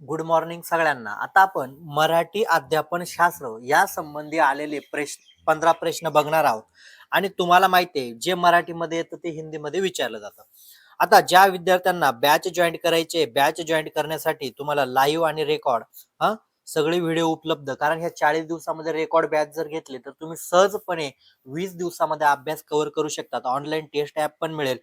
Good morning सगळ्यांना. आता आपण मराठी अध्यापन शास्त्र या संबंधी आलेले प्रश्न पंधरा प्रश्न बघणार आहोत. आणि तुम्हाला माहिती आहे जे मराठीमध्ये येतं ते हिंदीमध्ये विचारलं जातं. आता ज्या विद्यार्थ्यांना बॅच जॉईन करायचे बॅच जॉईन करण्यासाठी तुम्हाला लाईव्ह आणि रेकॉर्ड हा? सगळे व्हिडिओ उपलब्ध. कारण ह्या चाळीस दिवसामध्ये रेकॉर्ड बॅच जर घेतले तर तुम्ही सहजपणे वीस दिवसामध्ये अभ्यास कव्हर करू शकतात. ऑनलाईन टेस्ट ऍप पण मिळेल.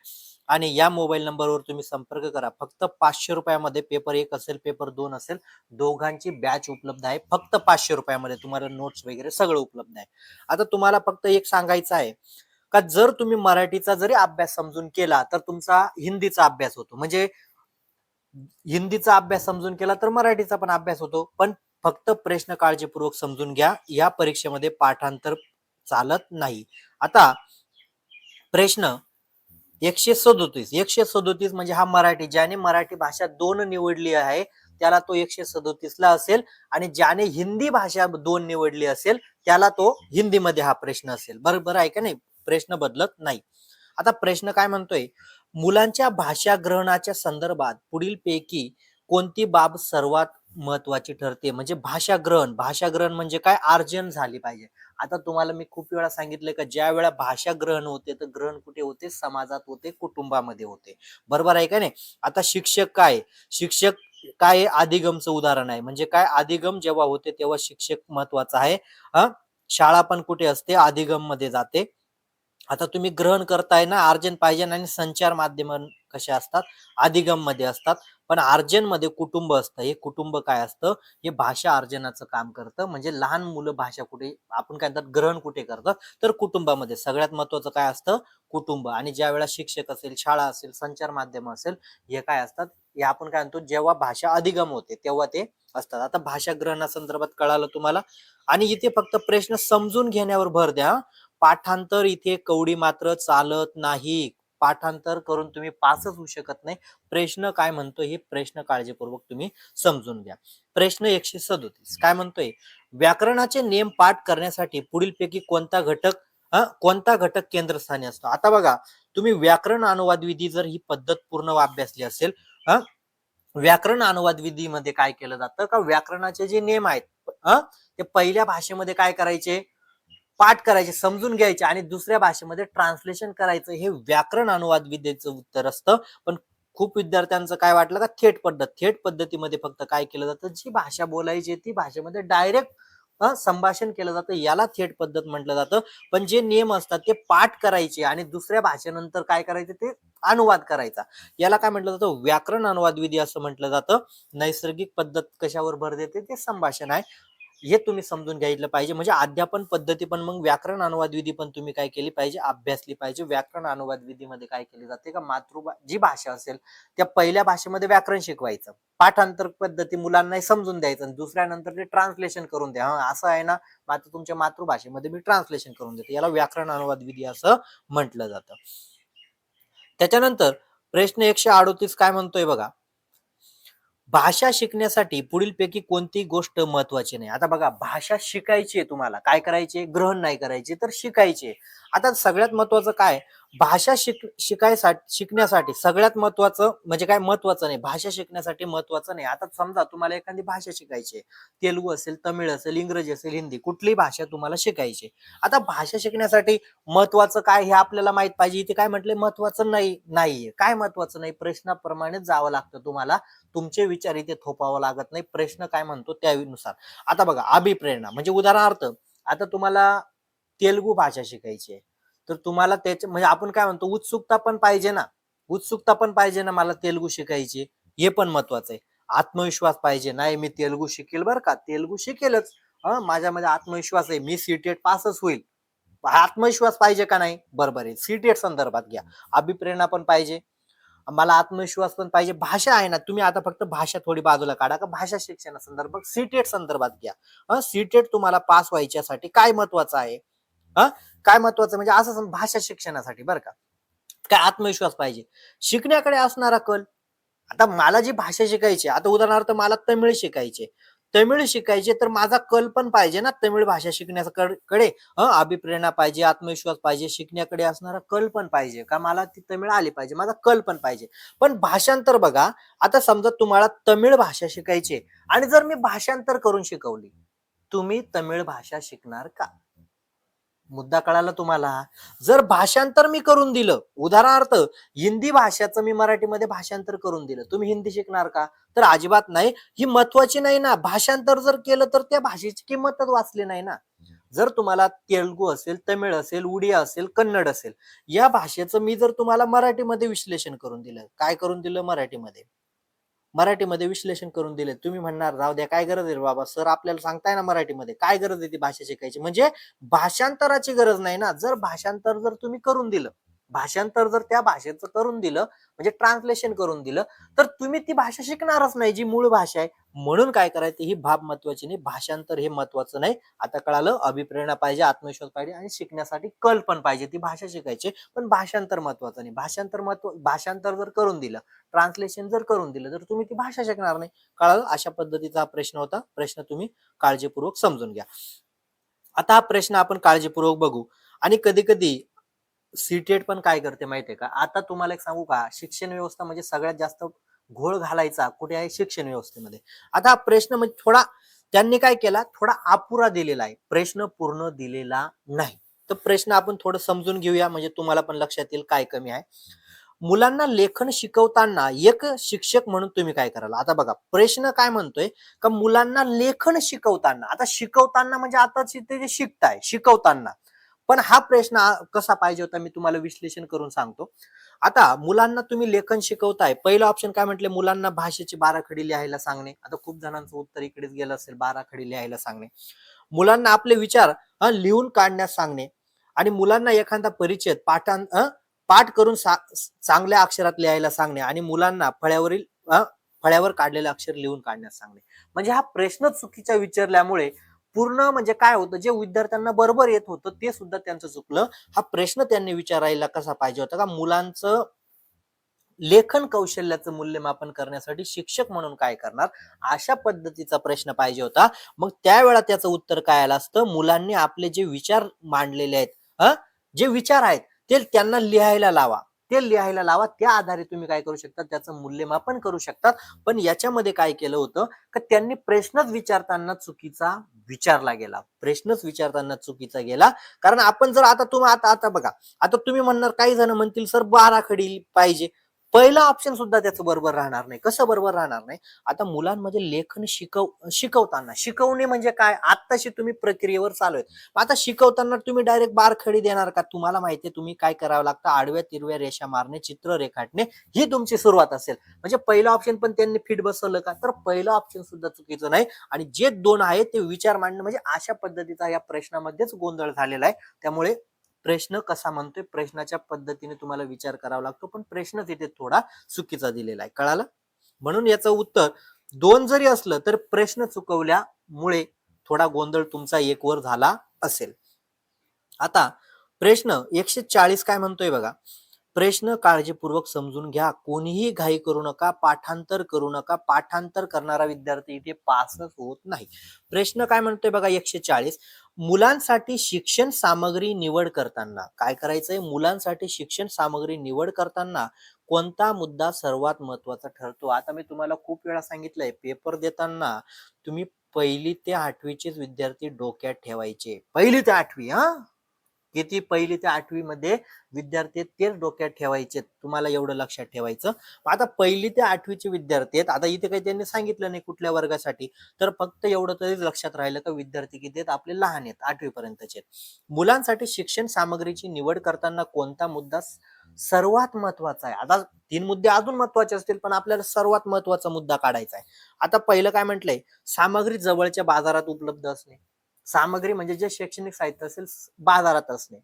आणि या मोबाईल नंबरवर तुम्ही संपर्क करा. फक्त पाचशे रुपयामध्ये पेपर एक असेल पेपर दोन असेल दोघांची बॅच उपलब्ध आहे. फक्त पाचशे रुपयामध्ये तुम्हाला नोट्स वगैरे सगळं उपलब्ध आहे. आता तुम्हाला फक्त एक सांगायचं आहे का जर तुम्ही मराठीचा जरी अभ्यास समजून केला तर तुमचा हिंदीचा अभ्यास होतो. म्हणजे हिंदीचा अभ्यास समजून केला तर मराठीचा पण अभ्यास होतो. पण फक्त प्रश्न काळजीपूर्वक समजून घ्या. या परीक्षेमध्ये पाठांतर चालत नाही. आता प्रश्न एकशे सदोतीस. एकशे सदोतीस म्हणजे हा मराठी ज्याने मराठी भाषा दोन निवडली आहे त्याला तो एकशे सदोतीस ला असेल आणि ज्याने हिंदी भाषा दोन निवडली असेल त्याला तो हिंदीमध्ये हा प्रश्न असेल. बरोबर आहे का नाही? प्रश्न बदलत नाही. आता प्रश्न काय म्हणतोय? मुलांच्या भाषा ग्रहणाच्या संदर्भात पुढील पैकी कोणती बाब सर्वात महत्वाची ठरते? म्हणजे भाषा ग्रहण भाषा ग्रहण म्हणजे काय? अर्जन झाली पाहिजे. आता तुम्हाला मी खूप वेळा सांगितलं का ज्या वेळा भाषा ग्रहण होते तर ग्रहण कुठे होते? समाजात होते कुटुंबामध्ये होते. बरोबर आहे का नाही? आता शिक्षक काय? शिक्षक काय आदिगमचं उदाहरण आहे? म्हणजे काय आदिगम जेव्हा होते तेव्हा शिक्षक महत्त्वाचा आहे. हा शाळा पण कुठे असते? आदिगममध्ये जाते. आता तुम्ही ग्रहण करताय ना अर्जन पाहिजे आणि संचार माध्यम कसे असतात? आदिगममध्ये असतात. पण अर्जनमध्ये कुटुंब असतं. हे कुटुंब काय असतं? हे भाषा अर्जनाचं काम करतं. म्हणजे लहान मुलं भाषा कुठे आपण काय म्हणतात ग्रहण कुठे करतात? तर कुटुंबामध्ये. सगळ्यात महत्वाचं काय असतं? कुटुंब. आणि ज्या वेळा शिक्षक असेल शाळा असेल संचार माध्यम असेल हे काय असतात? हे आपण काय म्हणतो जेव्हा भाषा अधिगम होते तेव्हा ते असतात. आता भाषा ग्रहणासंदर्भात कळालं तुम्हाला? आणि इथे फक्त प्रश्न समजून घेण्यावर भर द्या पाठांतर इथे कवडी मात्र चालत नाही. पाठांतर करून तुम्ही पासच होऊ शकत नाही. प्रश्न काय म्हणतो हे प्रश्न काळजीपूर्वक तुम्ही समजून घ्या. प्रश्न एकशे सदोतीस. काय म्हणतोय? व्याकरणाचे नियम पाठ करण्यासाठी पुढीलपैकी कोणता घटक कोणता घटक केंद्रस्थानी असतो? आता बघा तुम्ही व्याकरण अनुवाद विधी जर ही पद्धत पूर्ण अभ्यासली असेल व्याकरण अनुवाद विधीमध्ये काय केलं जातं? का व्याकरणाचे जे नियम आहेत ते पहिल्या भाषेमध्ये काय करायचे? पाठ करायचे समजून घ्यायचे आणि दुसऱ्या भाषेमध्ये ट्रान्सलेशन करायचं हे व्याकरण अनुवाद विद्येचं उत्तर असतं. पण खूप विद्यार्थ्यांचं काय वाटलं का थेट पद्धत थेट पद्धतीमध्ये फक्त काय केलं जातं? जी भाषा बोलायची ती भाषेमध्ये डायरेक्ट संभाषण केलं जातं. याला थेट पद्धत म्हटलं जातं. पण जे नियम असतात ते पाठ करायचे आणि दुसऱ्या भाषेनंतर काय करायचे ते अनुवाद करायचा. याला काय म्हटलं जातं? व्याकरण अनुवाद विधी असं म्हटलं जातं. नैसर्गिक पद्धत कशावर भर देते? ते संभाषण आहे. हे तुम्ही समजून घ्यायला पाहिजे. म्हणजे अध्यापन पद्धती पण मग व्याकरण अनुवाद विधी पण तुम्ही काय केली पाहिजे अभ्यासली पाहिजे. व्याकरण अनुवाद विधीमध्ये काय केली जाते का? मातृभा जी भाषा असेल त्या पहिल्या भाषेमध्ये व्याकरण शिकवायचं. पाठांतर पद्धती मुलांना समजून द्यायचं दुसऱ्यानंतर ते ट्रान्सलेशन करून द्या. हं, असं आहे ना? मात्र तुमच्या मातृभाषेमध्ये मी ट्रान्सलेशन करून देते. याला व्याकरण अनुवाद विधी असं म्हटलं जातं. त्याच्यानंतर प्रश्न एकशे अडोतीस काय म्हणतोय बघा? भाषा शिकण्यासाठी पुढीलपैकी कोणती गोष्ट महत्वाची नाही. आता बघा भाषा शिकायची आहे तुम्हाला. काय करायचे? ग्रहण नाही करायचे तर शिकायचे. आता सगळ्यात महत्वाचं काय? भाषा शिक शिकायसाठी शिकण्यासाठी सगळ्यात महत्वाचं म्हणजे काय महत्वाचं नाही. भाषा शिकण्यासाठी महत्वाचं नाही. आता समजा तुम्हाला एखादी भाषा शिकायची आहे. तेलुगू असेल तमिळ असेल इंग्रजी असेल हिंदी कुठली भाषा तुम्हाला शिकायची आता भाषा शिकण्यासाठी महत्वाचं काय हे आपल्याला माहीत पाहिजे. इथे काय म्हटले महत्वाचं नाही नाहीये. काय महत्वाचं नाही? प्रश्नाप्रमाणे जावं लागतं तुम्हाला. तुमचे विचार इथे थोपावं लागत नाही. प्रश्न काय म्हणतो त्यानुसार. आता बघा अभिप्रेरणा. म्हणजे उदाहरणार्थ आता तुम्हाला तेलुगू भाषा शिकायची आहे. तर तुम्हाला त्याच्या म्हणजे आपण काय म्हणतो उत्सुकता पण पाहिजे ना. उत्सुकता पण पाहिजे ना मला तेलगू शिकायची. हे पण महत्वाचं आहे. आत्मविश्वास पाहिजे. नाही मी तेलगू शिकेल बरं का. तेलगू शिकेलच. हं, माझ्यामध्ये आत्मविश्वास आहे. मी सीटेट पासच होईल. आत्मविश्वास पाहिजे का नाही? बरोबर आहे. सीटेट संदर्भात घ्या. अभिप्रेरणा पण पाहिजे. मला आत्मविश्वास पण पाहिजे. भाषा आहे ना तुम्ही आता फक्त भाषा थोडी बाजूला काढा. का भाषा शिक्षणा संदर्भात सीटेट संदर्भात घ्या. सीटेट तुम्हाला पास व्हायच्यासाठी काय महत्वाचं आहे? हा काय महत्वाचं? म्हणजे असं भाषा शिक्षणासाठी बरं का? काय आत्मविश्वास पाहिजे. शिकण्याकडे असणारा कल. आता मला जी भाषा शिकायची आता उदाहरणार्थ मला तमिळ शिकायचे. तमिळ शिकायचे तर माझा कल पण पाहिजे ना तमिळ भाषा शिकण्याकडे. अभिप्रेरणा पाहिजे आत्मविश्वास पाहिजे शिकण्याकडे असणारा कल पण पाहिजे. का मला ती तमिळ आली पाहिजे माझा कल पण पाहिजे. पण भाषांतर बघा आता समजा तुम्हाला तमिळ भाषा शिकायची आहे आणि जर मी भाषांतर करून शिकवली तुम्ही तमिळ भाषा शिकणार का? मुद्दा कळाला तुम्हाला? जर भाषांतर मी करून दिलं उदाहरणार्थ हिंदी भाषाचं मी मराठीमध्ये भाषांतर करून दिलं तुम्ही हिंदी शिकणार का? तर अजिबात नाही. ही महत्वाची नाही ना. भाषांतर जर केलं तर त्या भाषेची किंमतच वाचली नाही ना. जर तुम्हाला तेलुगू असेल तमिळ असेल उडिया असेल कन्नड असेल या भाषेचं मी जर तुम्हाला मराठीमध्ये विश्लेषण करून दिलं काय करून दिलं मराठीमध्ये? मराठीमध्ये विश्लेषण करून दिले. तुम्ही म्हणणार राहू द्या काय गरज आहे बाबा? सर आपल्याला सांगताय ना मराठीमध्ये काय गरज आहे ती भाषा शिकायची? म्हणजे भाषांतराची गरज नाही ना. जर भाषांतर जर तुम्ही करून दिलं भाषांतर जर त्या भाषेचं करून दिलं म्हणजे ट्रान्सलेशन करून दिलं तर तुम्ही ती भाषा शिकणारच नाही जी मूळ भाषा आहे. म्हणून काय करायचं ही बाब महत्वाची नाही भाषांतर हे महत्वाचं नाही. आता कळालं अभिप्रेरणा पाहिजे आत्मविश्वास पाहिजे आणि शिकण्यासाठी कल पण पाहिजे. ती भाषा शिकायची पण भाषांतर महत्वाचं नाही. भाषांतर महत्त्व भाषांतर जर करून दिलं ट्रान्सलेशन जर करून दिलं तर तुम्ही ती भाषा शिकणार नाही. कळालं? अशा पद्धतीचा हा प्रश्न होता. प्रश्न तुम्ही काळजीपूर्वक समजून घ्या. आता हा प्रश्न आपण काळजीपूर्वक बघू. आणि कधी कधी सीटेट पण काय करते माहितीये का? आता तुम्हाला एक सांगू का? शिक्षण व्यवस्था म्हणजे सगळ्यात जास्त घोळ घालायचा कुठे आहे? शिक्षण व्यवस्थेमध्ये. आता हा प्रश्न म्हणजे थोडा त्यांनी काय केला? थोडा अपुरा दिलेला आहे. प्रश्न पूर्ण दिलेला नाही. तर प्रश्न आपण थोडं समजून घेऊया. म्हणजे तुम्हाला पण लक्षात येईल काय कमी आहे. मुलांना लेखन शिकवताना एक शिक्षक म्हणून तुम्ही काय कराल? आता बघा प्रश्न काय म्हणतोय? का मुलांना लेखन शिकवताना आता शिकवताना म्हणजे आता ते जे शिकताय शिकवताना पण हा प्रश्न कसा पाहिजे होता मी तुम्हाला विश्लेषण करून सांगतो. आता मुलांना तुम्ही लेखन शिकवताय पहिलं ऑप्शन काय म्हटले? मुलांना भाषेची बाराखडी लिहायला सांगणे. आता खूप जणांचं उत्तर इकडेच गेलं असेल बाराखडी लिहायला सांगणे. मुलांना आपले विचार लिहून काढण्यास सांगणे. आणि मुलांना एखादा परिचय पाठां पाठ करून चांगल्या अक्षरात लिहायला सांगणे. आणि मुलांना फळ्यावरील फळ्यावर काढलेलं अक्षर लिहून काढण्यास सांगणे. म्हणजे हा प्रश्न चुकीचा विचारल्यामुळे पूर्ण म्हणजे काय होतं जे विद्यार्थ्यांना बरोबर येत होतं ते सुद्धा त्यांचं चुकलं. हा प्रश्न त्यांनी विचारायला कसा पाहिजे होता? का मुलांचं लेखन कौशल्याचं मूल्यमापन करण्यासाठी शिक्षक म्हणून काय करणार? अशा पद्धतीचा प्रश्न पाहिजे होता. मग त्यावेळा त्याचं उत्तर काय आलं असतं? मुलांनी आपले जे विचार मांडलेले आहेत जे विचार आहेत ते त्यांना लिहायला लावा. ते लिहायला लावा. त्या आधारे तुम्ही काय करू शकता त्याचं मूल्यमापन करू शकतात पण याच्यामध्ये काय केलं होतं का त्यांनी प्रश्नच विचारताना चुकीचा विचारला गेला. प्रश्नच विचारताना चुकीचा गेला. कारण आपण जर आता तुम्ही आता आता बघा. आता तुम्ही म्हणणार काही जण म्हणतील सर बाराखडी पाहिजे. पहिला ऑप्शन सुद्धा त्याचं बरोबर राहणार नाही. कसं बरोबर राहणार नाही? आता मुलांमध्ये लेखन शिकव शिकवताना शिकवणे म्हणजे काय? आत्ताशी तुम्ही प्रक्रियेवर चालू आहेत. आता शिकवताना तुम्ही डायरेक्ट बारखडी देणार का? तुम्हाला माहितीये तुम्ही काय करावं लागतं? आडव्या तिरव्या रेषा मारणे चित्र रेखाटणे ही तुमची सुरुवात असेल. म्हणजे पहिलं ऑप्शन पण त्यांनी फिट बसवलं का? तर पहिलं ऑप्शन सुद्धा चुकीचं नाही. आणि जे दोन आहेत ते विचार मांडणं म्हणजे अशा पद्धतीचा या प्रश्नामध्येच गोंधळ झालेला आहे. त्यामुळे प्रश्न कसा म्हणतोय? प्रश्नाच्या पद्धतीने तुम्हाला विचार करावा लागतो पण प्रश्न तिथे थोडा चुकीचा दिलेला आहे. कळालं? म्हणून याचं उत्तर दोन जरी असलं तर प्रश्न चुकवल्यामुळे थोडा गोंधळ तुमचा एक वर झाला असेल. आता प्रश्न एकशे चाळीस काय म्हणतोय बघा? प्रश्न काळजीपूर्वक समजून घ्या. कोणीही घाई करू नका पाठांतर करू नका. पाठांतर करणारा विद्यार्थी इथे पासच होत नाही. प्रश्न काय म्हणतोय बघा एकशे चाळीस. मुलांसाठी शिक्षण सामग्री निवड करताना काय करायचंय? मुलांसाठी शिक्षण सामग्री निवड करताना कोणता मुद्दा सर्वात महत्त्वाचा ठरतो? आता मी तुम्हाला खूप वेळा सांगितलंय पेपर देताना तुम्ही पहिली ते आठवीचेच विद्यार्थी डोक्यात ठेवायचे. पहिली ते आठवी हा? किती पहिली ते आठवी मध्ये विद्यार्थी तेच डोक्यात ठेवायचे तुम्हाला एवढं लक्षात ठेवायचं. आता पहिली ते आठवीचे विद्यार्थी आहेत. आता इथे काही त्यांनी सांगितलं नाही कुठल्या वर्गासाठी. तर फक्त एवढं तरी लक्षात राहिलं का विद्यार्थी किती आहेत? आपले लहान आहेत आठवी पर्यंतचे मुलांसाठी शिक्षण सामग्रीची निवड करताना कोणता मुद्दा सर्वात महत्त्वाचा आहे? आता तीन मुद्दे अजून महत्त्वाचे असतील पण आपल्याला सर्वात महत्त्वाचा मुद्दा काढायचा आहे. आता पहिलं काय म्हटलंय? सामग्री जवळच्या बाजारात उपलब्ध असणे. सामग्री म्हणजे जे शैक्षणिक साहित्य असेल बाजारात असणे.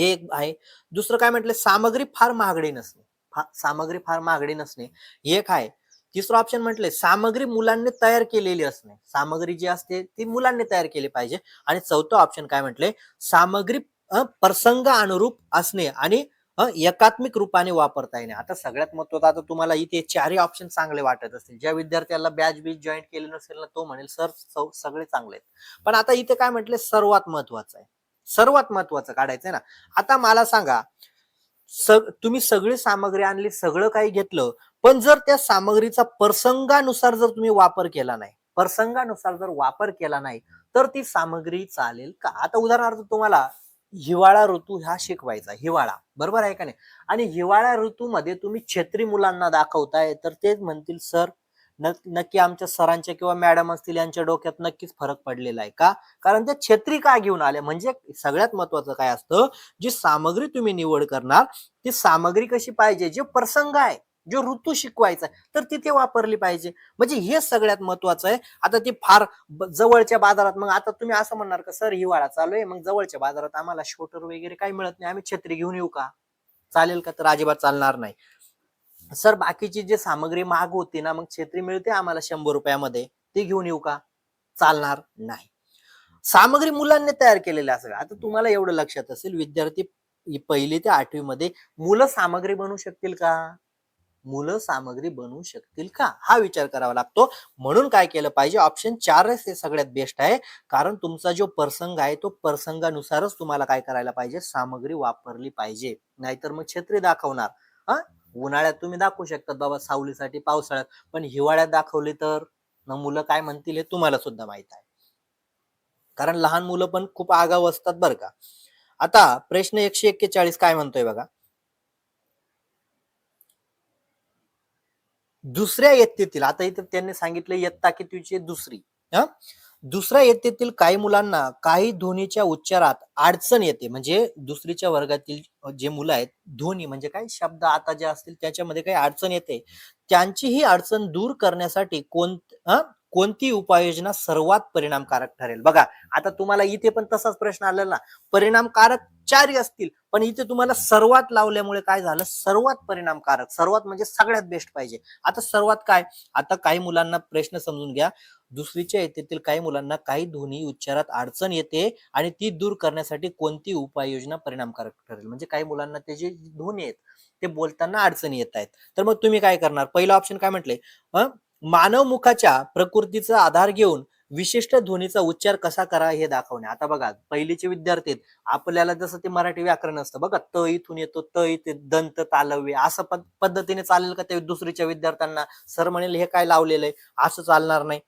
हे एक आहे. दुसरं काय म्हटलं सामग्री फार महागडी नसणे. फा- सामग्री फार महागडी नसणे. हे एक आहे. तिसरं ऑप्शन म्हटलंय सामग्री मुलांनी तयार केलेली असणे. सामग्री जी असते ती मुलांनी तयार केली पाहिजे. आणि चौथं ऑप्शन काय म्हटलंय? सामग्री प्रसंग अनुरूप असणे आणि एकात्मिक रूपाने वापरता येणे. आता सगळ्यात महत्वाचं आता तुम्हाला इथे चारही ऑप्शन चांगले वाटत असतील. ज्या विद्यार्थ्याला बॅच बीच जॉईन केले नसेल ना तो म्हणेल सर सगळे चांगले आहेत. पण आता इथे काय म्हटले सर्वात महत्वाचं आहे. सर्वात महत्वाचं काढायचंय ना. आता मला सांगा सग तुम्ही सगळी सामग्री आणली सगळं काही घेतलं पण जर त्या सामग्रीचा प्रसंगानुसार जर तुम्ही वापर केला नाही प्रसंगानुसार जर वापर केला नाही तर ती सामग्री चालेल का? आता उदाहरणार्थ तुम्हाला हिवाळा ऋतू हा शिकवायचा हिवाळा. बरोबर आहे का नाही? आणि हिवाळा ऋतूमध्ये तुम्ही छत्री मुलांना दाखवताय तर तेच म्हणतील सर नक्की आमच्या सरांच्या किंवा मॅडम असतील यांच्या डोक्यात नक्कीच फरक पडलेला आहे का? कारण ते छत्री का घेऊन आले म्हणजे सगळ्यात महत्वाचं काय असतं जी सामग्री तुम्ही निवड करणार ती सामग्री कशी पाहिजे? जे प्रसंग आहे. जो ऋतू शिकवायचा आहे तर तिथे वापरली पाहिजे. म्हणजे हे सगळ्यात महत्वाचं आहे. आता ती फार जवळच्या बाजारात मग आता तुम्ही असं म्हणणार का सर हिवाळा चालू आहे मग जवळच्या बाजारात आम्हाला शोटर वगैरे काही मिळत नाही आम्ही छत्री घेऊन येऊ का? चालेल का? तर अजिबात चालणार नाही. सर बाकीची जी सामग्री महाग होती ना मग छत्री मिळते आम्हाला शंभर रुपयामध्ये ती घेऊन येऊ का? चालणार नाही. सामग्री मुलांनी तयार केलेल्या असेल आता तुम्हाला एवढं लक्षात असेल विद्यार्थी पहिली ते आठवी मध्ये मुलं सामग्री बनवू शकतील का? मुलं सामग्री बनवू शकतील का? हा विचार करावा लागतो. म्हणून काय केलं पाहिजे? ऑप्शन चारच हे सगळ्यात बेस्ट आहे. कारण तुमचा जो प्रसंग आहे तो प्रसंगानुसारच तुम्हाला काय करायला पाहिजे? सामग्री वापरली पाहिजे. नाहीतर मग छत्री दाखवणार. हा? उन्हाळ्यात तुम्ही दाखवू शकतात बाबा सावलीसाठी पावसाळ्यात. पण हिवाळ्यात दाखवली तर? मग मुलं काय म्हणतील हे तुम्हाला सुद्धा माहीत आहे. कारण लहान मुलं पण खूप आगाऊ असतात बरं का. आता प्रश्न एकशे एक्केचाळीस काय म्हणतोय बघा? दुसऱ्या इयत्तेतील आता इथे त्यांनी सांगितलं इयत्ता कितीची दुसरी. हा? दुसऱ्या इयत्तेतील काही मुलांना काही ध्वनीच्या उच्चारात अडचण येते. म्हणजे दुसरीच्या वर्गातील जे मुलं आहेत ध्वनी म्हणजे काय? शब्द आता जे असतील त्याच्यामध्ये काही अडचण येते. त्यांची ही अडचण दूर करण्यासाठी कोण कोणती उपाययोजना सर्वात परिणामकारक ठरेल? बघा आता तुम्हाला इथे पण तसाच प्रश्न आलेला ना. परिणामकारक चारही असतील पण इथे तुम्हाला सर्वात लावल्यामुळे काय झालं? सर्वात परिणामकारक सर्वात म्हणजे सगळ्यात बेस्ट पाहिजे. आता सर्वात काय? आता काही मुलांना प्रश्न समजून घ्या. दुसरीच्या येथेतील काही मुलांना काही ध्वनी उच्चारात अडचण येते आणि ती दूर करण्यासाठी कोणती उपाययोजना परिणामकारक ठरेल? म्हणजे काही मुलांना ते जे ध्वनी आहेत ते बोलताना अडचणी येत आहेत. तर मग तुम्ही काय करणार? पहिलं ऑप्शन काय म्हटले? मानव मुखाच्या प्रकृतीचा आधार घेऊन विशिष्ट ध्वनीचा उच्चार कसा करा हे दाखवणे. आता बघा पहिलीचे विद्यार्थी आपल्याला जसं ते मराठी व्याकरण असतं बघा त इथून येतो त इथे दंत तालव्य असं पद्धतीने चालेल का ते दुसरीच्या विद्यार्थ्यांना? सर म्हणेल हे काय लावलेलं आहे असं चालणार नाही.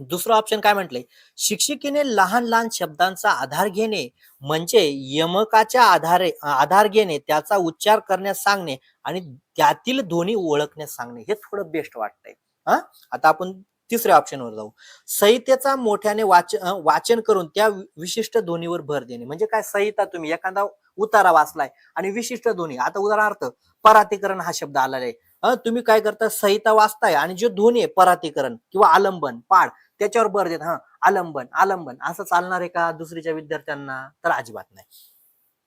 दुसरं ऑप्शन काय म्हटलंय? शिक्षिकेने लहान लहान शब्दांचा आधार घेणे म्हणजे यमकाच्या आधारे आधार घेणे त्याचा उच्चार करण्यास सांगणे आणि त्यातील ध्वनी ओळखण्यास सांगणे. हे थोडं बेस्ट वाटतंय. हा? आता आपण तिसऱ्या ऑप्शनवर जाऊ. संहितेचा मोठ्याने वाच वाचन करून त्या विशिष्ट ध्वनीवर भर देणे. म्हणजे काय? संहिता तुम्ही एखादा उतारा वाचलाय आणि विशिष्ट ध्वनी. आता उदाहरणार्थ परातीकरण हा शब्द आलेला आहे. तुम्ही काय करता? संहिता वाचताय आणि जो ध्वनी आहे परातीकरण किंवा आलंबन पाड त्याच्यावर भर देत. हा आलंबन आलंबन. असं चालणार आहे का दुसरीच्या विद्यार्थ्यांना? तर अजिबात नाही.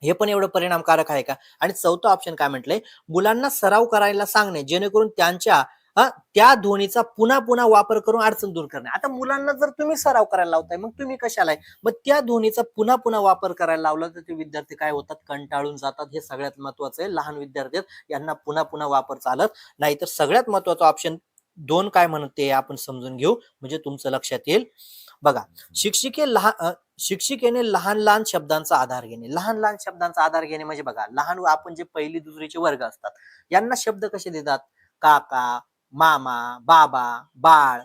हे पण एवढं परिणामकारक आहे का? आणि चौथं ऑप्शन काय म्हटलंय? मुलांना सराव करायला सांगणे जेणेकरून त्यांच्या त्या ध्वनीचा पुन्हा पुन्हा वापर करून अडचण दूर करणे. आता मुलांना जर तुम्ही सराव करायला लावताय मग तुम्ही कशाला आहे? मग त्या ध्वनीचा पुन्हा पुन्हा वापर करायला लावला तर ते विद्यार्थी काय होतात? कंटाळून जातात. हे सगळ्यात महत्वाचं आहे. लहान विद्यार्थी यांना पुन्हा पुन्हा वापर चालत नाही. तर सगळ्यात महत्त्वाचा ऑप्शन दोन काय म्हणते आपण समजून घेऊ. म्हणजे तुमचं लक्षात येईल. बघा शिक्षिके लहान शिक्षिकेने लहान लहान शब्दांचा आधार घेणे. लहान लहान शब्दांचा आधार घेणे म्हणजे बघा लहान आपण जे पहिली दुसरीचे वर्ग असतात यांना शब्द कसे देतात? काका मामा बाबा बाळ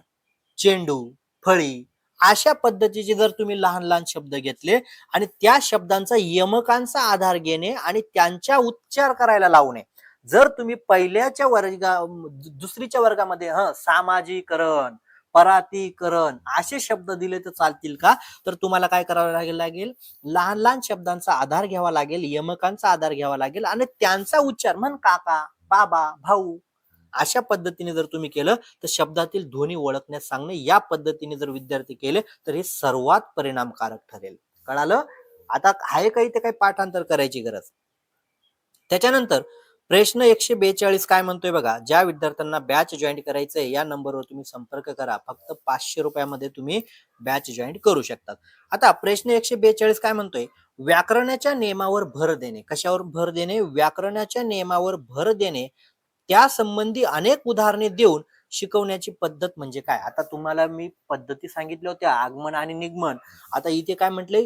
चेंडू फळी अशा पद्धतीचे जर तुम्ही लहान लहान शब्द घेतले आणि त्या शब्दांचा यमकांचा आधार घेणे आणि त्यांच्या उच्चार करायला लावणे. जर तुम्ही पहिल्याच्या वर्गा दुसरीच्या वर्गामध्ये ह सामाजिकरण परातीकरण असे शब्द दिले तर चालतील का? तर तुम्हाला काय करावं लागेल लागेल? लहान लहान शब्दांचा आधार घ्यावा लागेल यमकांचा आधार घ्यावा लागेल आणि त्यांचा उच्चार म्हण काका बाबा भाऊ अशा पद्धतीने जर तुम्ही केलं तर शब्दातील ध्वनी ओळखण्यास सांगणे या पद्धतीने जर विद्यार्थी केले तर हे सर्वात परिणामकारक ठरेल. कळालं? आता आहे काही ते काही पाठांतर करायची गरज. त्याच्यानंतर प्रश्न एकशे बेचाळीस काय म्हणतोय बघा? ज्या विद्यार्थ्यांना बॅच जॉईन करायचंय या नंबरवर तुम्ही संपर्क करा. फक्त पाचशे रुपयामध्ये तुम्ही बॅच जॉईन करू शकतात. आता प्रश्न एकशे बेचाळीस काय म्हणतोय? व्याकरणाच्या नियमावर भर देणे. कशावर भर देणे? व्याकरणाच्या नियमावर भर देणे. त्या संबंधी अनेक उदाहरणे देऊन शिकवण्याची पद्धत म्हणजे काय? आता तुम्हाला मी पद्धती सांगितल्या होत्या आगमन आणि निगमन. आता इथे काय म्हटले?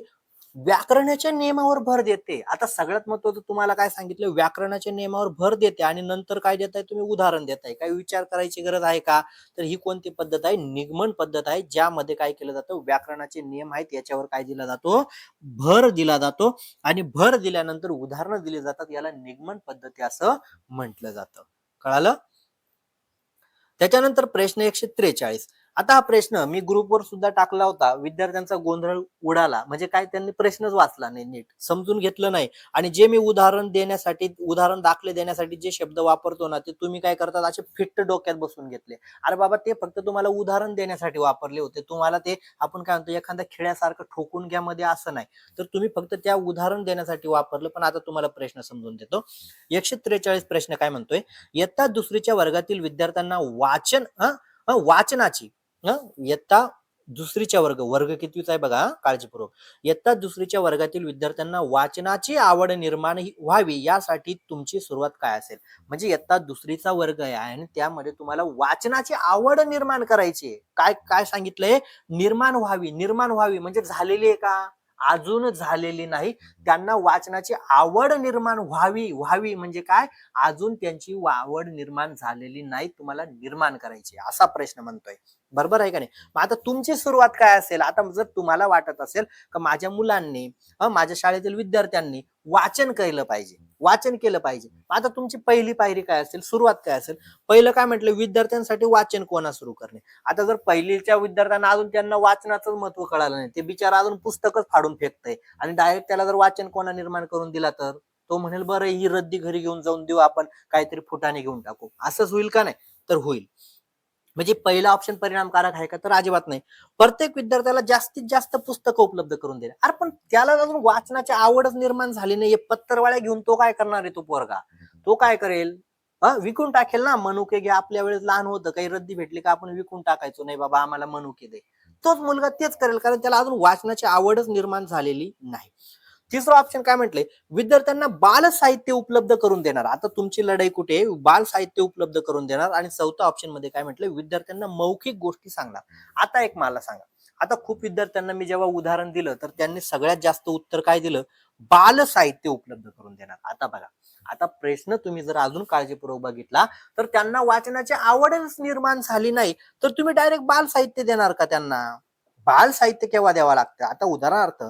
व्याकरणाच्या नियमावर भर देते. आता सगळ्यात महत्वाचं तुम्हाला काय सांगितलं? व्याकरणाच्या नियमावर भर देते आणि नंतर काय देताय तुम्ही? उदाहरण देताय. काही विचार करायची गरज आहे का? तर ही कोणती पद्धत आहे? निगमन पद्धत आहे ज्यामध्ये काय केलं जातं? व्याकरणाचे नियम आहेत याच्यावर काय दिला जातो? भर दिला जातो आणि भर दिल्यानंतर उदाहरणं दिली जातात. याला निगमन पद्धती असं म्हटलं जातं. कळालं? त्याच्यानंतर प्रश्न एकशे त्रेचाळीस. आता हा प्रश्न मी ग्रुपवर सुद्धा टाकला होता. विद्यार्थ्यांचा गोंधळ उडाला. म्हणजे काय? त्यांनी प्रश्नच वाचला नाही नीट. समजून घेतलं नाही. आणि जे मी उदाहरण देण्यासाठी उदाहरण दाखले देण्यासाठी जे शब्द वापरतो ना ते तुम्ही काय करतात? असे फिट्ट डोक्यात बसून घेतले. अरे बाबा ते फक्त तुम्हाला उदाहरण देण्यासाठी वापरले होते. तुम्हाला ते आपण काय म्हणतो एखाद्या खेळ्यासारखं ठोकून घ्या मध्ये असं नाही. तर तुम्ही फक्त त्या उदाहरण देण्यासाठी वापरलं पण आता तुम्हाला प्रश्न समजून देतो. एकशे त्रेचाळीस प्रश्न काय म्हणतोय? इयत्ता दुसरीच्या वर्गातील विद्यार्थ्यांना वाचन वाचनाची इयत्ता दुसरीच्या वर्ग वर्ग कितवीचा आहे बघा काळजीपूर्वक. इयत्ता दुसरीच्या वर्गातील विद्यार्थ्यांना वाचनाची आवड निर्माण ही- व्हावी यासाठी तुमची सुरुवात काय असेल? म्हणजे इयत्ता दुसरीचा वर्ग आहे आणि त्यामध्ये तुम्हाला वाचनाची आवड निर्माण करायची काय काय सांगितलंय? निर्माण व्हावी निर्माण व्हावी. म्हणजे झालेली आहे का? अजून झालेली नाही. त्यांना वाचनाची आवड निर्माण व्हावी व्हावी म्हणजे काय? अजून त्यांची आवड निर्माण झालेली नाही. तुम्हाला निर्माण करायची असा प्रश्न म्हणतोय. बरोबर आहे का नाही? मग आता तुमची सुरुवात काय असेल? आता जर तुम्हाला वाटत असेल का माझ्या मुलांनी माझ्या शाळेतील विद्यार्थ्यांनी वाचन केलं पाहिजे वाचन केलं पाहिजे. आता तुमची पहिली पायरी काय असेल? सुरुवात काय असेल? पहिलं काय म्हटलं? विद्यार्थ्यांसाठी वाचन कोणा सुरू करणे? आता जर पहिलीच्या विद्यार्थ्यांना अजून त्यांना वाचनाचं महत्त्व कळालं नाही ते बिचारा अजून पुस्तकच फाडून फेकतंय आणि डायरेक्ट त्याला जर वाचन कोणा निर्माण करून दिला तर? तो म्हणेल बरं ही रद्दी घरी घेऊन जाऊन देऊ आपण काहीतरी फुटाने घेऊन टाकू. असंच होईल का नाही? तर होईल. म्हणजे पहिला ऑप्शन परिणामकारक आहे का? तर अजिबात नाही. प्रत्येक विद्यार्थ्याला जास्तीत जास्त पुस्तकं उपलब्ध करून देणे अरे पण त्याला अजून वाचनाची आवडच निर्माण झाली नाही पत्तरवाळ्या घेऊन तो काय करणार आहे तो पोरगा? तो काय करेल? विकून टाकेल ना? मनुके घ्या आपल्या वेळेस लहान होतं. काही रद्दी भेटली का? आपण विकून टाकायचो. नाही बाबा आम्हाला मनुके दे. तोच मुलगा तेच करेल. कारण त्याला अजून वाचनाची आवडच निर्माण झालेली नाही. तिसरं ऑप्शन काय म्हटलंय विद्यार्थ्यांना बाल साहित्य उपलब्ध करून देणार. आता तुमची लढाई कुठे बाल साहित्य उपलब्ध करून देणार. आणि चौथ्या ऑप्शनमध्ये काय म्हटलंय विद्यार्थ्यांना मौखिक गोष्टी सांगणार. आता एक मला सांगा. आता खूप विद्यार्थ्यांना मी जेव्हा उदाहरण दिलं तर त्यांनी सगळ्यात जास्त उत्तर काय दिलं? बाल साहित्य उपलब्ध करून देणार. आता बघा. आता प्रश्न तुम्ही जर अजून काळजीपूर्वक बघितला तर त्यांना वाचनाची आवडच निर्माण झाली नाही. तर तुम्ही डायरेक्ट बाल साहित्य देणार का त्यांना? बाल साहित्य केव्हा द्यावं लागतं? आता उदाहरणार्थ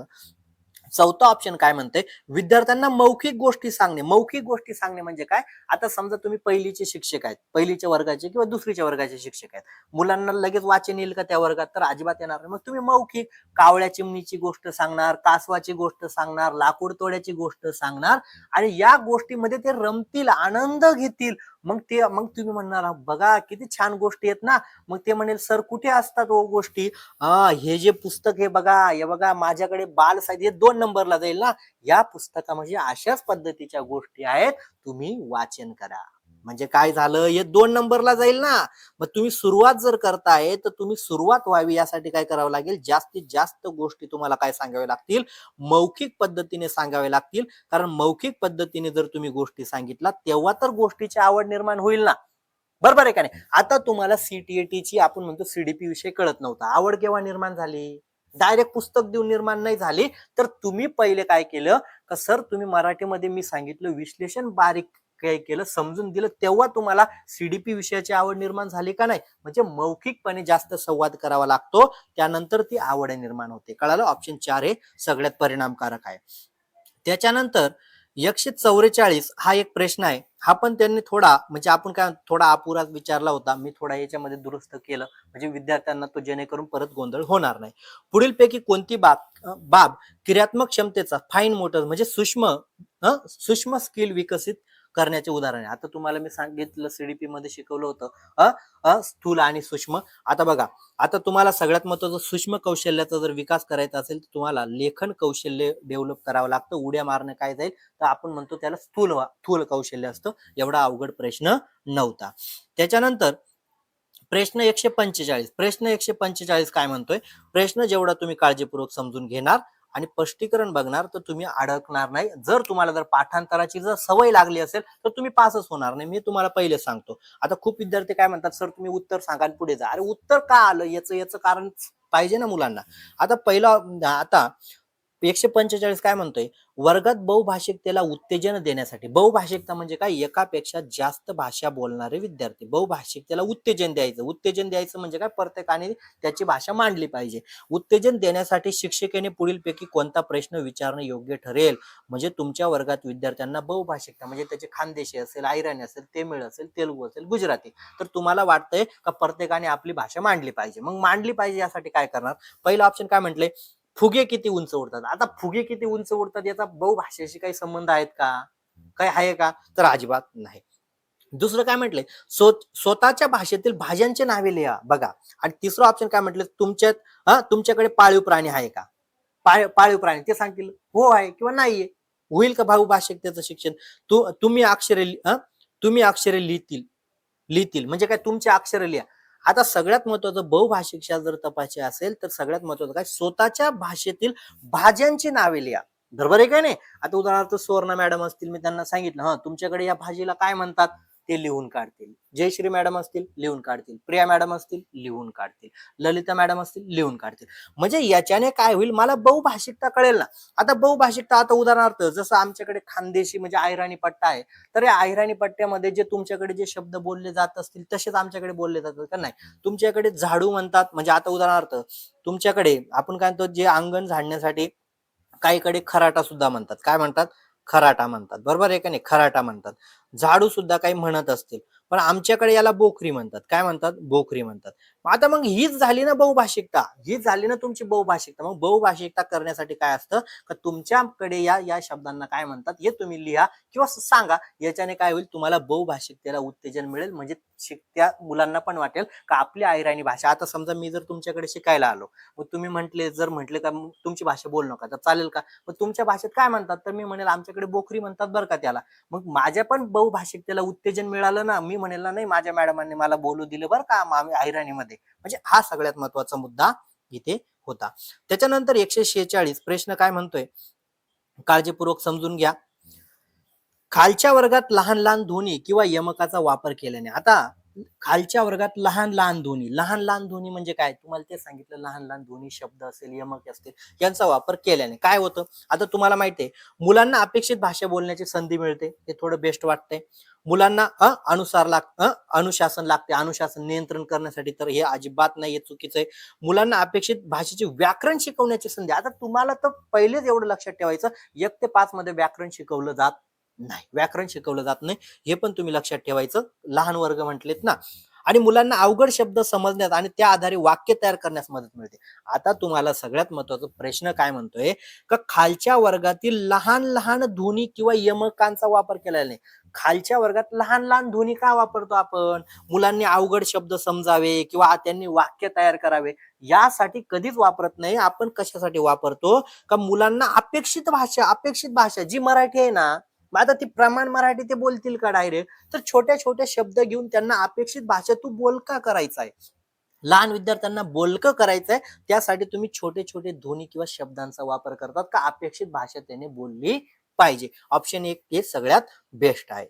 चौथा ऑप्शन काय म्हणते विद्यार्थ्यांना मौखिक गोष्टी सांगणे. मौखिक गोष्टी सांगणे म्हणजे काय? आता समजा तुम्ही पहिलीचे शिक्षक आहेत. पहिलीच्या वर्गाचे किंवा दुसरीच्या वर्गाचे शिक्षक आहेत. मुलांना लगेच वाचन येईल का त्या वर्गात? तर अजिबात येणार नाही. मग तुम्ही मौखिक कावळ्या चिमणीची गोष्ट सांगणार कासवाची गोष्ट सांगणार लाकूड तोड्याची गोष्ट सांगणार आणि या गोष्टीमध्ये ते रमतील आनंद घेतील मग ते मग तुम्ही म्हणणार बघा किती छान गोष्टी आहेत ना. मग ते म्हणेल सर कुठे असतात ओ गोष्टी? हा हे जे पुस्तक हे बघा हे बघा माझ्याकडे बाल साहित्य हे दोन नंबरला जाईल ना. या पुस्तकामध्ये अशाच पद्धतीच्या गोष्टी आहेत. तुम्ही वाचन करा. म्हणजे काय झालं? हे दोन नंबरला जाईल ना. मग तुम्ही सुरुवात जर करताय तर तुम्ही सुरुवात व्हावी यासाठी काय करावं लागेल? जास्तीत जास्त गोष्टी तुम्हाला काय सांगाव्या लागतील? मौखिक पद्धतीने सांगावे लागतील. कारण मौखिक पद्धतीने जर तुम्ही गोष्टी सांगितला तेव्हा तर गोष्टीची आवड निर्माण होईल ना. बरोबर आहे का नाही? आता तुम्हाला सीटीएटीची आपण म्हणतो सीडीपी विषय कळत नव्हता. आवड केव्हा निर्माण झाली? डायरेक्ट पुस्तक देऊन निर्माण नाही झाली. तर तुम्ही पहिले काय केलं? का सर तुम्ही मराठीमध्ये मी सांगितलं विश्लेषण बारीक काही केलं समजून दिलं तेव्हा तुम्हाला सीडीपी विषयाची आवड निर्माण झाली का नाही? म्हणजे मौखिकपणे जास्त संवाद करावा लागतो त्यानंतर ती आवड निर्माण होते. कळालं? ऑप्शन चार हे सगळ्यात परिणामकारक आहे. त्याच्यानंतर एकशे चौवेचाळीस हा एक प्रश्न आहे. हा पण त्यांनी थोडा म्हणजे आपण काय थोडा अपुरा विचारला होता. मी थोडा याच्यामध्ये दुरुस्त केलं. म्हणजे विद्यार्थ्यांना तो जेणेकरून परत गोंधळ होणार नाही. पुढील पैकी कोणती बाब बाब? क्रियात्मक क्षमतेचा फाईन मोटर म्हणजे सूक्ष्म सूक्ष्म स्किल विकसित करण्याचे उदाहरण आहे. आता तुम्हाला मी सांगितलं सीडीपी मध्ये शिकवलं होतं. अ अ स्थूल आणि सूक्ष्म. आता बघा आता तुम्हाला सगळ्यात महत्वाचं सूक्ष्म कौशल्याचा जर विकास करायचा असेल तर तुम्हाला लेखन कौशल्य डेव्हलप करावं लागतं. उड्या मारणं काय जाईल? तर आपण म्हणतो त्याला स्थूल स्थूल कौशल्य असतं. एवढा अवघड प्रश्न नव्हता. त्याच्यानंतर प्रश्न एकशे पंचेचाळीस. प्रश्न एकशे पंचेचाळीस काय म्हणतोय? प्रश्न जेवढा तुम्ही काळजीपूर्वक समजून घेणार आणि स्पष्टीकरण बघणार तर तुम्ही अडकणार नाही. जर तुम्हाला जर पाठांतराची जर सवय लागली असेल तर तुम्ही पासच होणार नाही. मी तुम्हाला पहिले सांगतो. आता खूप विद्यार्थी काय म्हणतात सर तुम्ही उत्तर सांगा आणि पुढे जा. अरे उत्तर का आलं? याचं याचं कारण पाहिजे ना मुलांना. आता पहिला आता एकशे पंचेचाळीस काय म्हणतोय? वर्गात बहुभाषिकतेला उत्तेजन देण्यासाठी. बहुभाषिकता म्हणजे काय? एकापेक्षा जास्त भाषा बोलणारे विद्यार्थी. बहुभाषिकतेला उत्तेजन द्यायचं. उत्तेजन द्यायचं म्हणजे काय? प्रत्येकाने त्याची भाषा मांडली पाहिजे. उत्तेजन देण्यासाठी शिक्षिकेने पुढीलपैकी कोणता प्रश्न विचारणं योग्य ठरेल? म्हणजे तुमच्या वर्गात विद्यार्थ्यांना बहुभाषिकता म्हणजे त्याचे खानदेशी असेल आयराणी असेल तेमिळ असेल तेलुगू असेल गुजराती. तर तुम्हाला वाटतंय का? प्रत्येकाने आपली भाषा मांडली पाहिजे. मग मांडली पाहिजे यासाठी काय करणार? पहिलं ऑप्शन काय म्हटलंय फुगे किती उंच उडतात? आता फुगे किती उंच उडतात याचा बहुभाषेशी काही संबंध आहेत का? काही आहे का? तर अजिबात नाही. दुसरं काय म्हटलंय? स्व- स्वतःच्या भाषेतील भाज्यांचे नावे लिहा बघा. आणि तिसरं ऑप्शन काय म्हटलं? तुमच्यात हा तुमच्याकडे पाळीव प्राणी आहे का? पाळ- पाळीव प्राणी. ते सांगतील हो आहे किंवा नाहीये. होईल का भाऊ भाषिक त्याचं शिक्षण? तू तुम्ही अक्षरे लि- तुम्ही अक्षरे लिहितील. लिहितील. म्हणजे काय? तुमचे अक्षर लिहा. आता सगळ्यात महत्वाचं बहुभाषिकशा जर तपासची असेल तर सगळ्यात महत्वाचं काय? स्वतःच्या भाषेतील भाज्यांची नावे लिहा. बरोबर आहे काय नाही? आता उदाहरणार्थ सुवर्णा मॅडम असतील मी त्यांना सांगितलं हा तुमच्याकडे या भाजीला काय म्हणतात? ते लिहून काढतील. जयश्री मॅडम असतील लिहून काढतील. प्रिया मॅडम असतील लिहून काढतील. ललिता मॅडम असतील लिहून काढतील. म्हणजे याच्याने काय होईल? मला बहुभाषिकता कळेल ना. आता बहुभाषिकता आता उदाहरणार्थ जसं आमच्याकडे खानदेशी म्हणजे आयराणी पट्टा आहे तर या आयराणी पट्ट्यामध्ये जे तुमच्याकडे जे शब्द बोलले जात असतील तसेच आमच्याकडे बोलले जातात का नाही? तुमच्याकडे झाडू म्हणतात. म्हणजे आता उदाहरणार्थ तुमच्याकडे आपण काय म्हणतो जे अंगण झाडण्यासाठी काहीकडे खराटा सुद्धा म्हणतात. काय म्हणतात? खराटा म्हणतात. बरोबर आहे का नाही? खराटा म्हणतात. झाडू सुद्धा काही म्हणत असतील. पण आमच्याकडे याला बोकरी म्हणतात. काय म्हणतात? बोकरी म्हणतात. आता मग हीच झाली ना बहुभाषिकता. हीच झाली ना तुमची बहुभाषिकता. मग बहुभाषिकता करण्यासाठी काय असतं? का तुमच्याकडे या या शब्दांना काय म्हणतात? हे तुम्ही लिहा किंवा सांगा. याच्याने काय होईल? तुम्हाला बहुभाषिकतेला उत्तेजन मिळेल. म्हणजे शिक- त्या मुलांना पण वाटेल का आपली आयराणी भाषा. आता समजा मी जर तुमच्याकडे शिकायला आलो. मग तुम्ही म्हंटले जर म्हटले का तुमची भाषा बोल नका तर चालेल का? मग तुमच्या भाषेत काय म्हणतात? तर मी म्हणेल आमच्याकडे बोकरी म्हणतात बरं का त्याला. मग माझ्या पण बहुभाषिकतेला उत्तेजन मिळालं ना मी म्हणेल ना नाही माझ्या मॅडमांनी मला बोलू दिलं बरं का आम्ही आयराणीमध्ये म्हणजे हा सगळ्यात महत्त्वाचा मुद्दा इथे होता. त्याच्यानंतर एकशे शेहेचाळीस प्रश्न काय म्हणतोय? काळजीपूर्वक समजून घ्या. खालच्या वर्गात लहान लहान ध्वनी किंवा यमकाचा वापर केल्याने. आता खालच्या वर्गात लहान लहान ध्वनी. लहान लहान ध्वनी म्हणजे काय? तुम्हाला ते सांगितलं लहान लहान ध्वनी शब्द असेल यमक असतील यांचा वापर केल्याने. काय होतं? आता तुम्हाला माहिती आहे मुलांना अपेक्षित भाषा बोलण्याची संधी मिळते. ते थोडं बेस्ट वाटतंय. मुलांना अ अनुसार लाग अ, अनुशासन लागते. अनुशासन नियंत्रण करण्यासाठी तर हे अजिबात नाही हे चुकीचं आहे. मुलांना अपेक्षित भाषेचे व्याकरण शिकवण्याची संधी. आता तुम्हाला तर पहिलेच एवढं लक्षात ठेवायचं एक ते पाच मध्ये व्याकरण शिकवलं जात नाही. व्याकरण शिकवलं जात नाही. हे पण तुम्ही लक्षात ठेवायचं. लहान वर्ग म्हटलेत ना. आणि मुलांना अवघड शब्द समजण्यात आणि त्या आधारे वाक्य तयार करण्यास मदत मिळते. आता तुम्हाला सगळ्यात महत्त्वाचा प्रश्न काय म्हणतोय? का खालच्या वर्गातील लहान लहान ध्वनी किंवा यमकांचा वापर केलेला नाही. खालच्या वर्गात लहान लहान ध्वनी का वापरतो आपण? मुलांनी अवघड शब्द समजावे किंवा त्यांनी वाक्य तयार करावे? यासाठी कधीच वापरत नाही. आपण कशासाठी वापरतो? का मुलांना अपेक्षित भाषा अपेक्षित भाषा जी मराठी आहे ना मग आता ते प्रमाण मराठी ते बोलतील का डायरेक्ट तर छोट्या छोट्या शब्द घेऊन त्यांना अपेक्षित भाषा तू बोलका करायचा आहे लहान विद्यार्थ्यांना बोलकं करायचंय? त्यासाठी तुम्ही छोटे छोटे ध्वनी किंवा शब्दांचा वापर करतात का? अपेक्षित भाषा त्याने बोलली पाहिजे. ऑप्शन एक हे सगळ्यात बेस्ट आहे.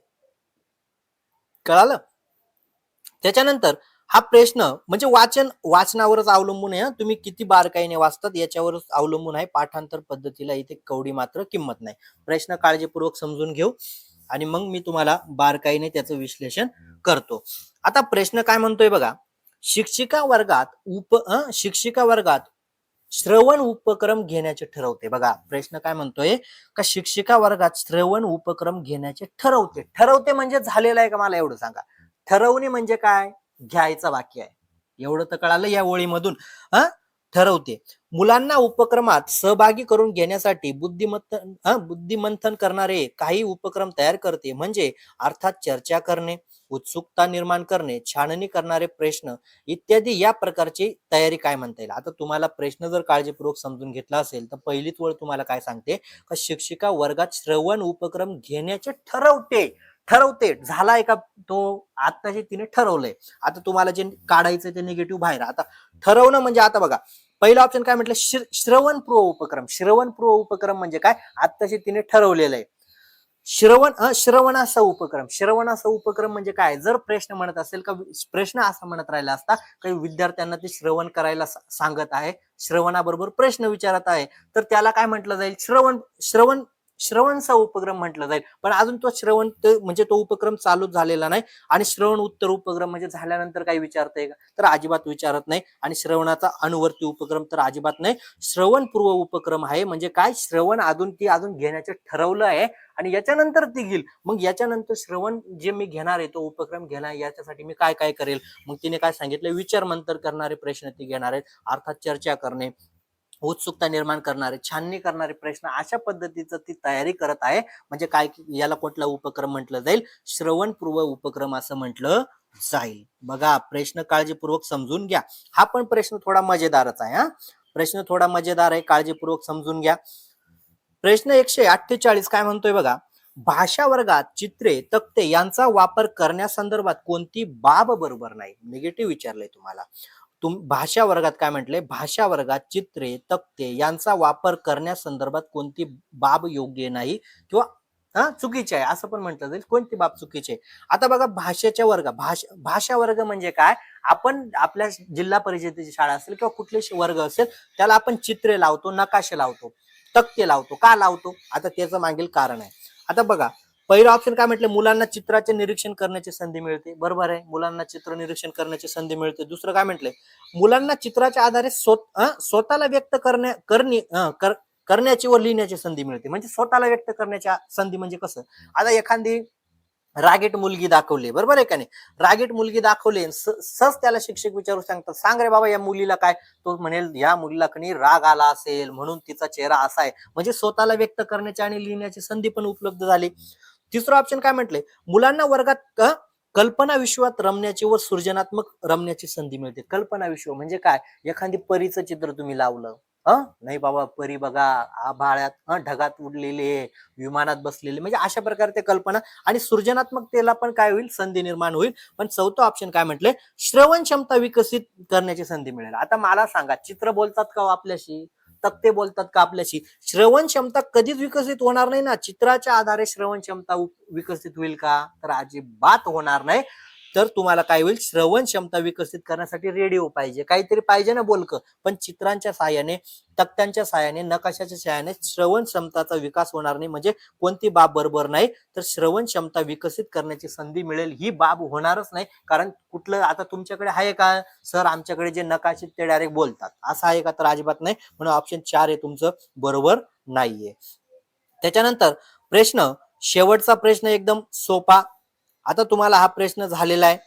कळालं? त्याच्यानंतर हा प्रश्न म्हणजे वाचन वाचनावरच अवलंबून आहे तुम्ही किती बारकाईने वाचतात याच्यावरच अवलंबून आहे. पाठांतर पद्धतीला इथे कवडी मात्र किंमत नाही. प्रश्न काळजीपूर्वक समजून घेऊ आणि मग मी तुम्हाला बारकाईने त्याचं विश्लेषण करतो. आता प्रश्न काय म्हणतोय बघा. शिक्षिका वर्गात उप शिक्षिका वर्गात श्रवण उपक्रम घेण्याचे ठरवते. बघा प्रश्न काय म्हणतोय? का शिक्षिका वर्गात श्रवण उपक्रम घेण्याचे ठरवते. ठरवते म्हणजे झालेलं आहे का? मला एवढं सांगा. ठरवणे म्हणजे काय? घ्यायचं बाकी आहे. एवढं तर कळालं या ओळीमधून. हा? ठरवते. मुलांना उपक्रमात सहभागी करून घेण्यासाठी बुद्धिमंथन बुद्धिमंथन करणारे काही उपक्रम तयार करते. म्हणजे अर्थात चर्चा करणे उत्सुकता निर्माण करणे छाननी करणारे प्रश्न इत्यादी या प्रकारची तयारी काय म्हणता येईल? आता तुम्हाला प्रश्न जर काळजीपूर्वक समजून घेतला असेल तर पहिलीच वेळ तुम्हाला काय सांगते? का शिक्षिका वर्गात श्रवण उपक्रम घेण्याचे ठरवते. ठरवते. झालाय का तो? आत्ताचे तिने ठरवलंय. आता तुम्हाला जे काढायचं ते निगेटिव्ह बाहेर. आता ठरवणं म्हणजे आता बघा पहिला ऑप्शन काय म्हटलं? श्रवण श्रवणपूर्व उपक्रम. श्रवणपूर्व उपक्रम म्हणजे काय? आत्ताशी तिने ठरवलेलं आहे श्रवण श्रवणाचा उपक्रम. श्रवणाचा उपक्रम म्हणजे काय? जर प्रश्न म्हणत असेल का प्रश्न असा म्हणत राहिला असता काही विद्यार्थ्यांना ते श्रवण करायला सांगत आहे. श्रवणाबरोबर प्रश्न विचारत आहे. तर त्याला काय म्हटलं जाईल? श्रवण श्रवण श्रवणचा उपक्रम म्हटला जाईल. पण अजून तो श्रवण म्हणजे तो उपक्रम चालूच झालेला नाही. आणि श्रवण उत्तर उपक्रम म्हणजे झाल्यानंतर काही विचारतंय का तर अजिबात विचारत नाही. आणि श्रवणाचा अनुवर्ती उपक्रम तर अजिबात नाही. श्रवणपूर्व उपक्रम आहे म्हणजे काय? श्रवण अजून ती अजून घेण्याचं ठरवलं आहे. आणि याच्यानंतर ती घेईल. मग याच्यानंतर श्रवण जे मी घेणार आहे तो उपक्रम घेणार याच्यासाठी मी काय काय करेल? मग तिने काय सांगितलं? विचार मंतर करणारे प्रश्न ती घेणार आहेत. अर्थात चर्चा करणे. उत्सुकता निर्माण करणारे छाननी करणारे प्रश्न अशा पद्धतीचं ती तयारी करत आहे. म्हणजे काय याला कुठला उपक्रम म्हटलं जाईल? श्रवणपूर्व उपक्रम असं म्हटलं जाईल. बघा प्रश्न काळजीपूर्वक समजून घ्या. हा पण प्रश्न थोडा मजेदारच आहे हा. प्रश्न थोडा मजेदार आहे काळजीपूर्वक समजून घ्या. प्रश्न एकशे अठ्ठेचाळीस काय म्हणतोय बघा? भाषा वर्गात चित्रे तक्ते यांचा वापर करण्यासंदर्भात कोणती बाब बरोबर नाही? निगेटिव्ह विचारलंय तुम्हाला. तुम भाषा वर्गात काय म्हटलंय भाषा वर्गात चित्रे तक्ते यांचा वापर करण्यासंदर्भात कोणती बाब योग्य नाही किंवा हा चुकीचे आहे असं पण म्हटलं जाईल. कोणती बाब चुकीची आहे? आता बघा भाषेच्या वर्ग भाषा भाषा वर्ग म्हणजे काय? आपण आपल्या जिल्हा परिषदेची शाळा असेल किंवा कुठले वर्ग असेल त्याला आपण चित्रे लावतो नकाशे लावतो तक्ते लावतो. का लावतो? आता त्याचं मागील कारण आहे. आता बघा पहिलं ऑप्शन काय म्हटलं? मुलांना चित्राचे निरीक्षण करण्याची संधी मिळते. बरोबर आहे. मुलांना चित्र निरीक्षण करण्याची संधी मिळते. दुसरं काय म्हटलंय? मुलांना चित्राच्या आधारे स्वतःला व्यक्त करण्या करणे कर- करण्याची व लिहिण्याची संधी मिळते. म्हणजे स्वतःला व्यक्त करण्याची संधी म्हणजे कसं? आता एखादी रागेट मुलगी दाखवली. बरोबर आहे का नाही? रागेट मुलगी दाखवली सहज त्याला शिक्षक विचारू सांगतात सांग रे बाबा या मुलीला काय? तो म्हणेल या मुलीला कणी राग आला असेल म्हणून तिचा चेहरा असा आहे. म्हणजे स्वतःला व्यक्त करण्याची आणि लिहिण्याची संधी पण उपलब्ध झाली. तिसरं ऑप्शन काय म्हटलंय? मुलांना वर्गात कल्पना विश्वात रमण्याची व सृजनात्मक रमण्याची संधी मिळते. कल्पना विश्व म्हणजे काय? एखादी परीचं चित्र तुम्ही लावलं हं नाही बाबा परी बघा आभाळ्यात ढगात उडलेले विमानात बसलेले म्हणजे अशा प्रकारचे कल्पना आणि सृजनात्मकतेला पण काय होईल? संधी निर्माण होईल. पण चौथं ऑप्शन काय म्हटलंय? श्रवण क्षमता विकसित करण्याची संधी मिळेल. आता मला सांगा चित्र बोलतात का हो आपल्याशी? आपल्याशी तक्ते बोलतात का आपल्याशी? श्रवण क्षमता कधीच विकसित होणार नाही ना. चित्राच्या आधारे श्रवण क्षमता विकसित होईल का? तर अजिबात होणार नाही. तर तुम्हाला काय होईल? श्रवण क्षमता विकसित करण्यासाठी रेडिओ पाहिजे. काहीतरी पाहिजे ना बोलकं. पण चित्रांच्या साहाय्याने तक्त्यांच्या साहाय्याने नकाशाच्या साहाय्याने श्रवण क्षमताचा विकास होणार नाही. म्हणजे कोणती बाब बरोबर नाही तर श्रवण क्षमता विकसित करण्याची संधी मिळेल ही बाब होणारच नाही. कारण कुठलं आता तुमच्याकडे आहे का? सर आमच्याकडे जे नकाशे ते डायरेक्ट बोलतात. असं आहे का? तर अजिबात नाही. म्हणून ऑप्शन चार हे तुमचं बरोबर नाहीये. त्याच्यानंतर प्रश्न शेवटचा प्रश्न एकदम सोपा आता तुम्हाला हा प्रश्न झालेला आहे.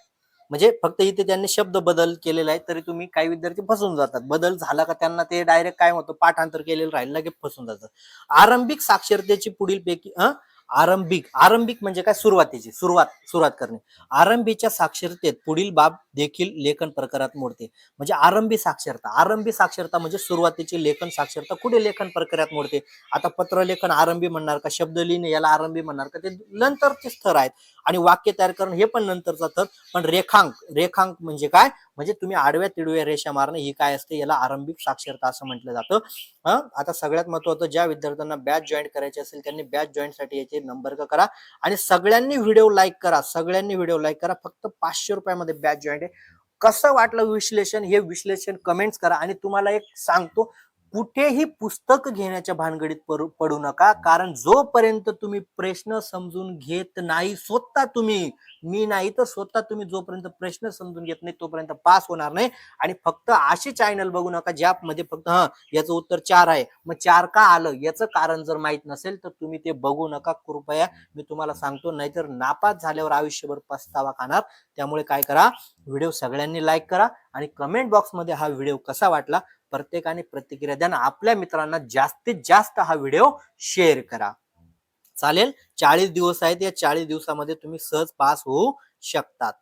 म्हणजे फक्त इथे त्यांनी शब्द बदल केलेला आहे तरी तुम्ही काही विद्यार्थी फसून जातात. बदल झाला का त्यांना ते डायरेक्ट काय होतं? पाठांतर केलेलं राहील लगेच फसून जातात. आरंभिक साक्षरतेची पुढील पैकी अं? आरंभिक आरंभिक म्हणजे काय? सुरुवातीची सुरुवात सुरुवात करणे. आरंभीच्या साक्षरतेत पुढील बाब देखील लेखन प्रकारात मोडते. म्हणजे आरंभी साक्षरता. आरंभी साक्षरता म्हणजे सुरुवातीची लेखन साक्षरता. कुठे लेखन प्रकारात मोडते? आता पत्रलेखन आरंभी म्हणणार का? शब्द लिहिणे याला आरंभी म्हणणार का? ते नंतरचे स्तर आहेत. आणि वाक्य तयार करणं हे पण नंतरचा थर. पण रेखांक रेखांक म्हणजे काय? म्हणजे तुम्ही आडव्या तिडव्या रेषा मारणं ही काय असते? याला आरंभिक साक्षरता असं म्हटलं जातं. आता सगळ्यात महत्वाचं ज्या विद्यार्थ्यांना बॅच जॉईन करायचे असेल त्यांनी बॅच जॉईन साठी नंबर नंबर करा. आणि सगळ्यांनी व्हिडिओ लाईक करा. सगळ्यांनी व्हिडिओ लाईक करा. फक्त पाचशे रुपयामध्ये बॅच जॉईंट आहे. कसं वाटलं विश्लेषण? हे विश्लेषण कमेंट्स करा. आणि तुम्हाला एक सांगतो. कुठेही पुस्तक घेण्याच्या भानगडीत पडू नका. कारण जोपर्यंत तुम्ही प्रश्न समजून घेत नाही स्वतः तुम्ही मी नाही तर स्वतः तुम्ही जोपर्यंत प्रश्न समजून घेत नाही तोपर्यंत पास होणार नाही. आणि फक्त असे चॅनल बघू नका ज्यामध्ये फक्त हा याचं उत्तर चार आहे. मग चार का आलं? याचं कारण जर माहीत नसेल तर तुम्ही ते बघू नका. कृपया मी तुम्हाला सांगतो नाहीतर नापास झाल्यावर आयुष्यभर पस्तावा खाणार. त्यामुळे काय करा व्हिडिओ सगळ्यांनी लाईक करा आणि कमेंट बॉक्समध्ये हा व्हिडिओ कसा वाटला प्रत्येकाने प्रतिक्रिया द्या आपल्या मित्रांना जास्तीत जास्त हा व्हिडिओ शेअर करा. चालेल? चाळीस दिवस आहेत या चाळीस दिवसामध्ये तुम्ही सहज पास होऊ शकतात.